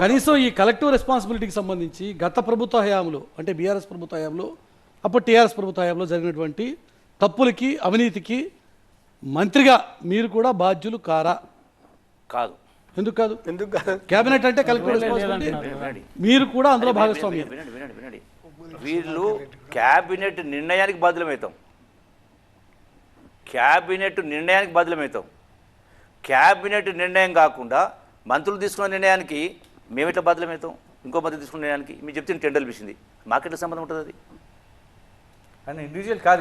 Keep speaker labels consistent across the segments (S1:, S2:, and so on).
S1: కనీసం ఈ కలెక్టివ్ రెస్పాన్సిబిలిటీకి సంబంధించి గత ప్రభుత్వ హయాంలో అంటే బీఆర్ఎస్ ప్రభుత్వ హయాంలో అప్పుడు టీఆర్ఎస్ ప్రభుత్వ హయాంలో జరిగినటువంటి తప్పులకి అవినీతికి మంత్రిగా మీరు కూడా బాధ్యులు కారా?
S2: కాదు.
S1: ఎందుకు కాదు?
S3: ఎందుకు కాదు?
S1: కేబినెట్ అంటే కలెక్టివ్ రెస్పాన్సిబిలిటీ? మీరు కూడా అందులో భాగస్వామి
S2: వీళ్ళు క్యాబినెట్ నిర్ణయానికి బాధ్యులమవుతాం క్యాబినెట్ నిర్ణయానికి బాధ్యులమవుతాం క్యాబినెట్ నిర్ణయం కాకుండా మంత్రులు తీసుకున్న నిర్ణయానికి మేము ఎట్లా బాధ్యులమవుతాం ఇంకో మంత్రి తీసుకున్న నిర్ణయానికి మీరు చెప్తే టెండర్లు పిలిచింది. మాకెట్లా సంబంధం ఉంటుంది అది?
S3: అని ఇండివిజువల్ కాదు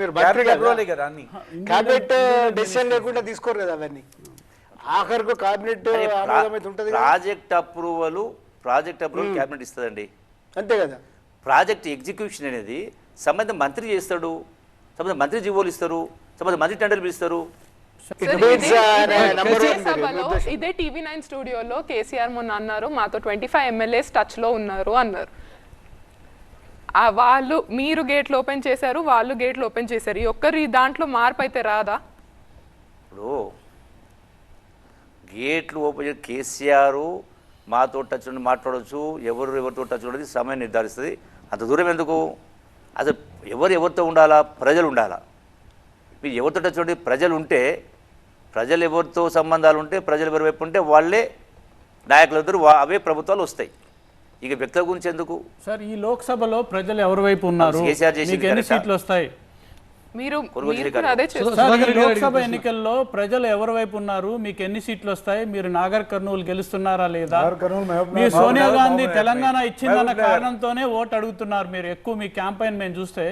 S4: మీరు కదా.
S3: అన్ని.
S4: క్యాబినెట్ డెసిషన్ లేకుండా తీసుకోరు కదా అవన్నీ. ఆఖరికి cabinet.
S2: Project approval project approval cabinet ఇస్తుందండి.
S4: అంతే కదా.
S2: ప్రాజెక్ట్ ఎగ్జిక్యూషన్ అనేది సంబంధిత మంత్రి చేస్తాడు సంబంధిత మంత్రి జీవోలు ఇస్తారు సంబంధిత మంత్రి టెండర్లు పిలుస్తారు.
S4: Uh,
S5: ఇదే సభలో టీవీ నైన్ స్టూడియోలో కేసీఆర్ మొన్న అన్నారు మాతో ట్వంటీ ఫైవ్ ఎమ్మెల్యేస్ టచ్లో ఉన్నారు అన్నారు. వాళ్ళు మీరు గేట్లు ఓపెన్ చేశారు వాళ్ళు గేట్లు ఓపెన్ చేశారు. ఈ ఒక్కరి దాంట్లో మార్పు అయితే రాదా?
S2: ఇప్పుడు గేట్లు ఓపెన్ చేసి కేసీఆర్ మాతో టచ్ ఉండి మాట్లాడవచ్చు ఎవరు ఎవరితో టచ్ ఉండదు సమయం నిర్ధారిస్తుంది. అంత దూరం ఎందుకు? అసలు ఎవరు ఎవరితో ఉండాలా? ప్రజలు ఉండాలా? మీరు ఎవరితో టచ్ ఉండి ప్రజలు ఉంటే ప్రజలు ఎవరితో సంబంధాలు ఉంటే ప్రజలు ఎవరి వైపు ఉంటే వాళ్ళే నాయకులందరూ అవే ప్రభుత్వాలు వస్తాయి. ఇక వ్యక్తుల గురించి ఎందుకు?
S6: సార్ ఈ లోక్సభలో ప్రజలు ఎవరి వైపు ఉన్నారు? ఎన్ని? సీట్లు వస్తాయి?
S5: మీరు మీరు
S6: లోక్సభ ఎన్నికల్లో ప్రజలు ఎవరి వైపు ఉన్నారు? మీకు ఎన్ని సీట్లు వస్తాయి? మీరు నాగర్ కర్నూలు గెలుస్తున్నారా లేదా?
S7: నాగర్ కర్నూలు, మహబూబ్
S6: మీ
S7: నగర్,
S6: సోనియా గాంధీ తెలంగాణ ఇచ్చిందన్న. కారణంతోనే ఓటు అడుగుతున్నారు మీరు. ఎక్కువ మీ క్యాంపెయిన్ మేము చూస్తే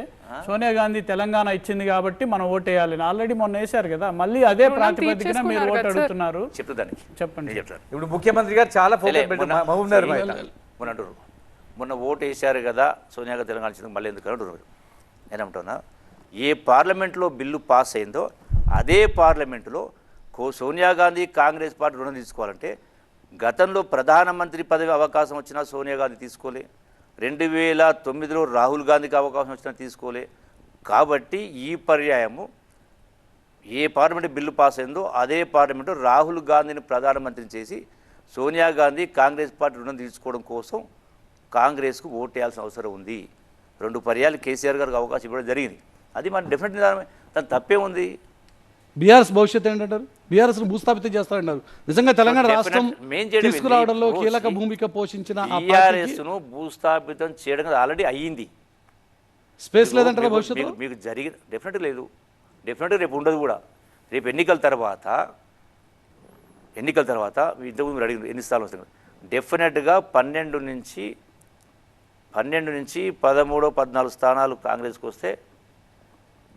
S6: సోనియా గాంధీ తెలంగాణ ఇచ్చింది కాబట్టి మనం ఓటు వేయాలి ఆల్రెడీ మొన్న వేశారు కదా. మళ్ళీ అదే ప్రాతిపదికన మీరు ఓటు. అడుగుతున్నారు.
S2: చెప్తా దానికి
S6: చెప్పండి.
S3: ఇప్పుడు ముఖ్యమంత్రి గారు చాలా
S2: మొన్న- ఓటు వేశారు కదా సోనియా గాంధీ తెలంగాణ ఇచ్చింది మళ్ళీ ఎందుకు అంటారు నేనేమంటున్నా? ఏ పార్లమెంట్లో బిల్లు పాస్ అయిందో అదే పార్లమెంటులో కో సోనియా గాంధీ కాంగ్రెస్ పార్టీ రుణం తీసుకోవాలంటే గతంలో ప్రధానమంత్రి పదవి అవకాశం వచ్చినా సోనియా గాంధీ తీసుకోలే. రెండు వేల తొమ్మిదిలో రాహుల్ గాంధీకి అవకాశం వచ్చినా తీసుకోలే. కాబట్టి ఈ పర్యాయము ఏ పార్లమెంట్ బిల్లు పాస్ అయిందో అదే పార్లమెంటు రాహుల్ గాంధీని ప్రధానమంత్రిని చేసి సోనియా గాంధీ కాంగ్రెస్ పార్టీ రుణం తీర్చుకోవడం కోసం కాంగ్రెస్కు ఓటేయాల్సిన అవసరం ఉంది. రెండు పర్యాలు కేసీఆర్ గారికి అవకాశం ఇవ్వడం జరిగింది. అది మన డెఫినెట్ నిదానమే. దాని తప్పే ఉంది.
S1: బీఆర్ఎస్ భవిష్యత్తు ఏంటంటారు? బీఆర్ఎస్ భూస్థాపితం చేస్తారంటారు. నిజంగా తెలంగాణ రాష్ట్రం? తీసుకురావడంలో కీలక భూమిక పోషించిన పార్టీకి
S2: టీఆర్ఎస్ను భూస్థాపితం చేయడం ఆల్రెడీ అయ్యింది.
S1: స్పేస్ లేదంటారా భవిష్యత్తులో?
S2: మీకు- జరిగి డెఫినెట్గా లేదు. డెఫినెట్గా రేపు ఉండదు కూడా. రేపు ఎన్నికల తర్వాత ఎన్నికల తర్వాత ఇంతకుముందు మీరు అడిగిన ఎన్ని స్థానాలు వస్తాయి? డెఫినెట్గా పన్నెండు నుంచి పన్నెండు నుంచి పదమూడో పద్నాలుగు స్థానాలు కాంగ్రెస్కి వస్తే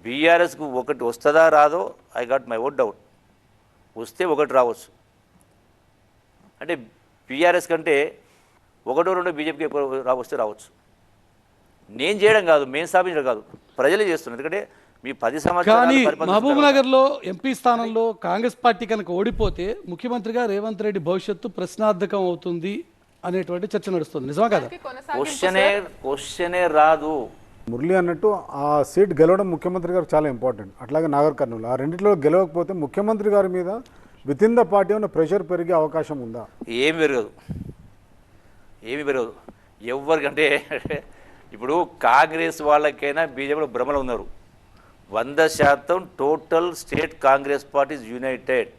S2: బీఆర్ఎస్కు ఒకటి వస్తుందా రాదో I got my vote doubt. వస్తే ఒకటి రావచ్చు. అంటే బీఆర్ఎస్ కంటే ఒకటో రెండో బీజేపీకి ఎక్కువ రా వస్తే రావచ్చు. నేను చేయడం కాదు మేము స్థాపించడం కాదు ప్రజలే చేస్తున్నారు. ఎందుకంటే మీ పది
S1: కానీ
S2: సంవత్సరాలు
S1: మహబూబ్
S2: తర్వాత-
S1: నగర్లో ఎంపీ స్థానంలో కాంగ్రెస్ పార్టీ కనుక ఓడిపోతే ముఖ్యమంత్రిగా రేవంత్ రెడ్డి భవిష్యత్తు ప్రశ్నార్థకం అవుతుంది అనేటువంటి చర్చ నడుస్తుంది. నిజమా కదా?
S2: క్వశ్చనే క్వశ్చనే రాదు.
S7: మురళి అన్నట్టు ఆ సీట్ గెలవడం ముఖ్యమంత్రి గారు చాలా ఇంపార్టెంట్ అట్లాగే నాగర్ కర్నూలు. ఆ రెండింటిలో గెలవకపోతే ముఖ్యమంత్రి గారి మీద విత్ ఇన్ ద పార్టీ ఉన్న ప్రెషర్ పెరిగే అవకాశం ఉందా?
S2: ఏమి పెరగదు. ఏమి పెరగదు. ఎవరికంటే ఇప్పుడు కాంగ్రెస్ వాళ్ళకైనా బీజేపీలో భ్రమలు ఉన్నారు. వంద శాతం total state Congress party united